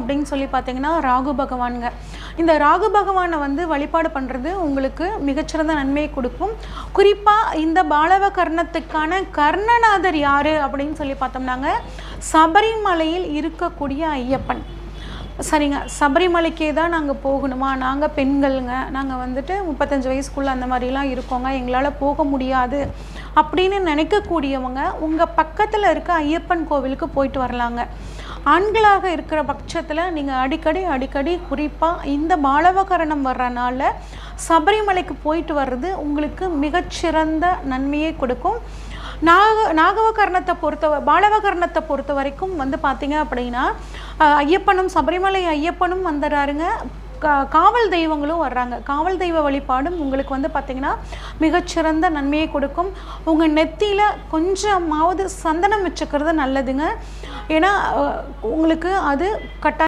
அப்படின்னு சொல்லி பார்த்தீங்கன்னா ராகு பகவானுங்க. இந்த ராகு பகவானை வந்து வழிபாடு பண்ணுறது உங்களுக்கு மிகச்சிறந்த நன்மையை கொடுக்கும். குறிப்பாக இந்த பாலவ கர்ணத்துக்கான கர்ணநாதர் யார் அப்படின்னு சொல்லி பார்த்தோம்னாங்க. சபரிமலையில் இருக்கக்கூடிய ஐயப்பன். சரிங்க. சபரிமலைக்கே தான் நாங்கள் போகணுமா? நாங்கள் பெண்கள்ங்க. நாங்கள் வந்துட்டு முப்பத்தஞ்சு வயசுக்குள்ளே அந்த மாதிரிலாம் இருக்கோங்க. எங்களால் போக முடியாது. அப்படின்னு நினைக்கக்கூடியவங்க உங்கள் பக்கத்தில் இருக்க ஐயப்பன் கோவிலுக்கு போயிட்டு வரலாங்க. ஆண்களாக இருக்கிற பட்சத்தில் நீங்கள் அடிக்கடி அடிக்கடி குறிப்பாக இந்த பாலவகரணம் வர்றனால சபரிமலைக்கு போயிட்டு வர்றது உங்களுக்கு மிகச்சிறந்த நன்மையை கொடுக்கும். நாக நாகவகர்ணத்தை பொறுத்த பாலவகர்ணத்தை பொறுத்த வரைக்கும் வந்து பார்த்தீங்க அப்படின்னா ஐயப்பனும் சபரிமலை ஐயப்பனும் வந்துடுறாருங்க காவல் தெய்வங்களும் வர்றாங்க. காவல் தெய்வ வழிபாடும் உங்களுக்கு வந்து பார்த்திங்கன்னா மிகச்சிறந்த நன்மையை கொடுக்கும். உங்கள் நெத்தியில் கொஞ்சமாவது சந்தனம் வச்சுக்கிறது நல்லதுங்க. ஏன்னா உங்களுக்கு அது கட்டாயம்